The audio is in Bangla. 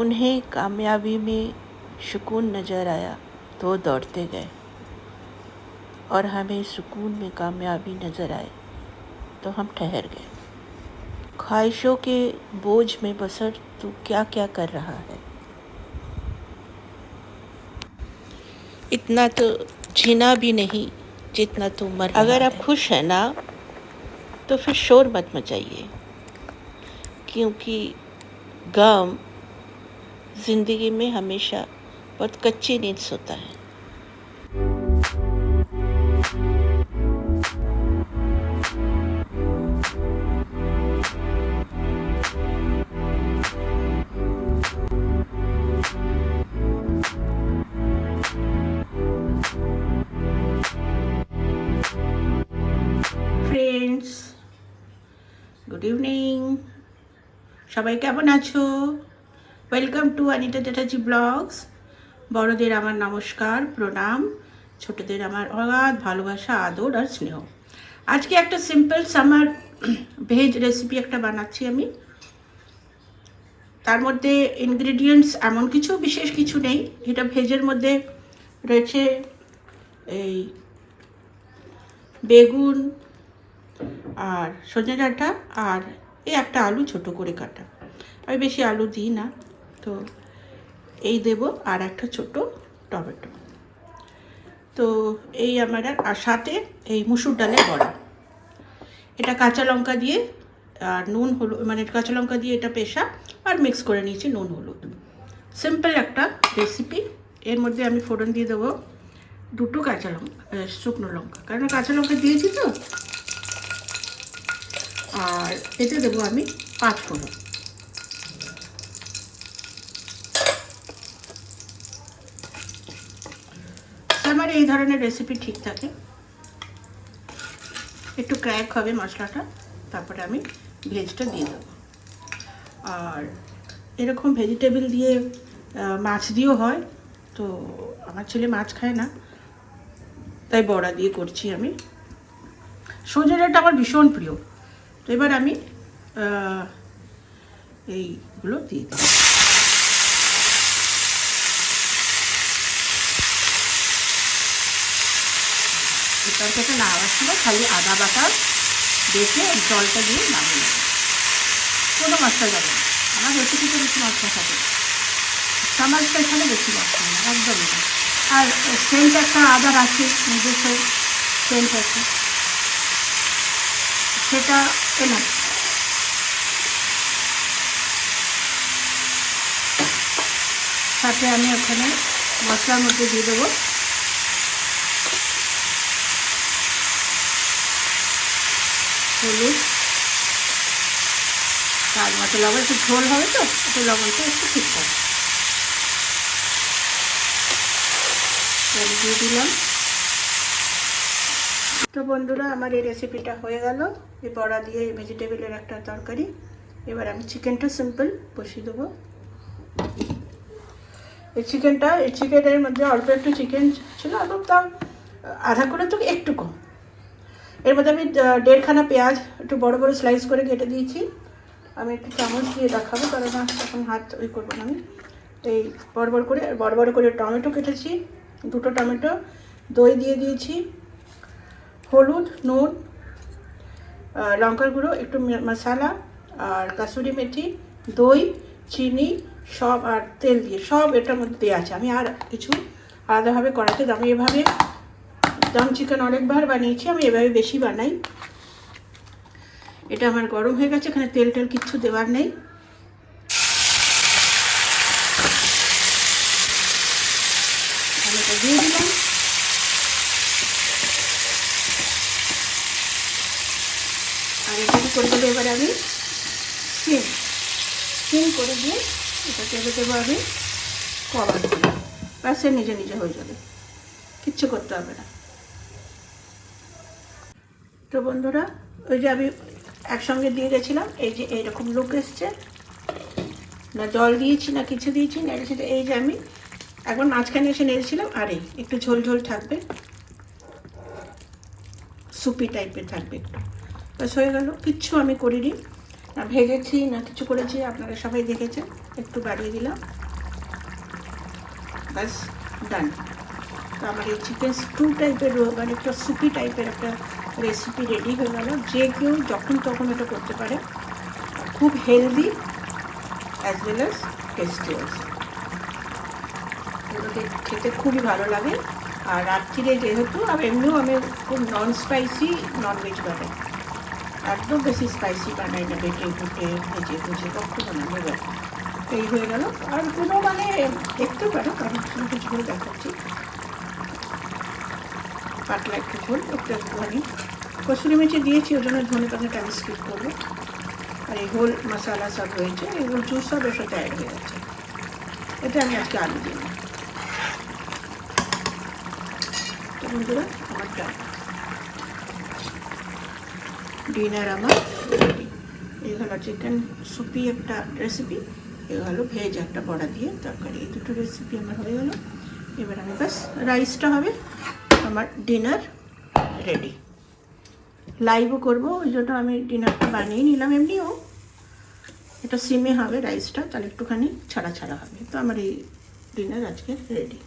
उन्हें कामयाबी में सुकून नज़र आया तो वो दौड़ते गए। और हमें सुकून में कामयाबी नज़र आए तो हम ठहर गए। ख्वाहिशों के बोझ में बसर तू क्या क्या कर रहा है? इतना तो जीना भी नहीं जितना तू मर अगर आप खुश हैं ना तो फिर शोर मत मचाइए क्योंकि गम ज़िंदगी में हमेशा बहुत कच्ची नींद सोता है ফ্রেন্ডস গুড ইভিনিং সবাই কেমন আছো welcome to Anita Chatterjee blogs বড়দের আমার নমস্কার, প্রণাম। ছোটদের আমার অগাধ ভালোবাসা, আদর আর স্নেহ। আজকে একটা সিম্পল সামার ভেজ রেসিপি একটা বানাচ্ছি আমি। তার মধ্যে ইনগ্রেডিয়েন্টস এমন কিছু, বিশেষ কিছু নেই। এটা ভেজের মধ্যে রয়েছে এই বেগুন আর সজনে ডাঁটা আর এই একটা আলু ছোট করে কাটা। আমি বেশি আলু দিই না। তো এই দেব আর একটা ছোট টমেটো। তো এই আমার আর- সাথে এই মুসুর ডালের বড়া। এটা কাঁচা লঙ্কা দিয়ে, আর নুন হলুদ মানে কাঁচা লঙ্কা দিয়ে এটা পেশা, আর মিক্স করে নিয়েছি নুন, হলুদ। সিম্পল একটা রেসিপি এর মধ্যে আমি ফোড়ন দিয়ে দেবো দুটো কাঁচা লঙ্কা শুকনো লঙ্কা। কারণ কাঁচা লঙ্কা দিয়েছি তো। আর এতে দেবো আমি পাঁচ ফোড়ন। আমার এই ধরনের রেসিপি ঠিক থাকে। একটু ক্র্যাক হবে মশলাটা, তারপরে আমি ভেজটা দিয়ে দেবো। আর এরকম ভেজিটেবল দিয়ে মাছ দিয়েও হয়, তো আমার ছেলে মাছ খায় না, তাই বড়া দিয়ে করছি আমি। সজনে ডাঁটা আমার ভীষণ প্রিয়। তো এবার আমি এইগুলো দিয়ে দিই। তরকারিটা না ছিল খালি আদা বাটা দেখে জলটা দিয়ে নামিয়ে নেব। কোনো মশলা যাবে না। আমার রেসিপিতে বেশি মশলা থাকে সামাজটা এখানে বেশি মশলা না, একদমই না। আর সেন্ট একটা আদার আছে, নিজস্ব সেন্ট আছে। সেটা এনা সাথে আমি ওখানে মশলার মধ্যে দিয়ে দেবো হলুদ তার মতো লবণ, একটু ঝোল হবে তো, একটু লবণটা একটু ঠিক হবে দিয়ে দিলাম। তো বন্ধুরা, আমার এই রেসিপিটা হয়ে গেল। এই বড়া দিয়ে ভেজিটেবলের একটা তরকারি। এবার আমি চিকেনটা সিম্পল বসিয়ে দেবো। এই চিকেনটা এই চিকেনের মধ্যে অল্প একটু চিকেন ছিল অল্প তাও আধা করে তো একটু কম। এর মধ্যে আমি দেড়খানা পেঁয়াজ একটু বড় বড় স্লাইস করে কেটে দিয়েছি। আমি একটু চামচ দিয়ে দেখাবো কারণ এখন হাত ওই করব না আমি। এই বড় বড় করে, বড় বড় করে টমেটো কেটেছি, দুটো টমেটো, দই দিয়ে দিয়েছি, হলুদ, নুন লঙ্কার গুঁড়ো, একটু মশলা আর কাসুরি মেথি, দই, চিনি, সব আর তেল দিয়ে, সব এটার মধ্যে দেওয়া আছে। আমি আর কিছু আলাদাভাবে করাতে আমি এভাবে দম চিকেন অনেকবার বানিয়েছি, আমি এভাবে বেশি বানাই। এটা আমার গরম হয়ে গেছে, এখানে তেল টেল কিচ্ছু দেওয়ার নেই। দিয়ে দিলাম। আর এটাকে করে দেবো এবারে আমি সিম। সিম করে দিয়ে এটা তেলে দেবো আমি কভার করে নিজে নিজে হয়ে যাবে। কিচ্ছু করতে হবে না। তো বন্ধুরা, ওই যে আমি একসঙ্গে দিয়ে গেছিলাম, এই যে এইরকম লুক এসছে। না, জল দিয়েছি না কিছু দিয়েছি, না সেটা, এই যে আমি একবার মাঝখানে এসে নেড়েছিলাম, আরে, একটু ঝোল ঝোল থাকবে। সুপি টাইপের থাকবে একটু। ব্যাস, হয়ে গেল, কিচ্ছু আমি করিনি। আর ভেজেছি, না কিছু করেছি, আপনারা সবাই দেখেছেন, একটু বাড়িয়ে দিলাম। ব্যাস ডান তো আমার এই চিকেন স্টু টাইপের মানে একটা সুপি টাইপের একটা রেসিপি রেডি হয়ে গেল। যে কেউ যখন তখন এটা করতে পারে। খুব healthy as well as tasty এগুলোকে খেতে খুবই ভালো লাগে। আর রাত্রিরে যেহেতু, আর এমনিও আমি খুব নন স্পাইসি ননভেজ বানাই। একদম বেশি স্পাইসি বানাই না, বেটে বুটে ভেজে ভুজে, কখনো না নেবে এই হয়ে গেল। আর কোনো মানে দেখতে পারো, কারণ একটু ঝোল দেখাচ্ছি। পাতলা একটু ঝোল, একটু একটুখানি। কসুরি মেচি দিয়েছি ওই জন্য ধনে পাতাটা আমি স্কিপ করব। আর এই হোল মশলা সব রয়েছে এগুলো জুস সব এর সাথে অ্যাড হয়ে যাচ্ছে এটা আমি আজকে আলু দিই বন্ধুরা আমার ডাল ডিনার আমার। এই হলো চিকেন সুপি একটা রেসিপি এ হলো ভেজ একটা বড়া দিয়ে তরকারি। এই দুটো রেসিপি আমার হয়ে গেল। এবার আমি ব্যাস রাইসটা হবে আমার ডিনার রেডি লাইভও করব, ওই জন্য আমি ডিনারটা বানিয়ে নিলাম এমনিও। এটা সিমে হবে রাইসটা তাহলে একটুখানি ছাড়া ছাড়া হবে। তো আমার এই ডিনার আজকে রেডি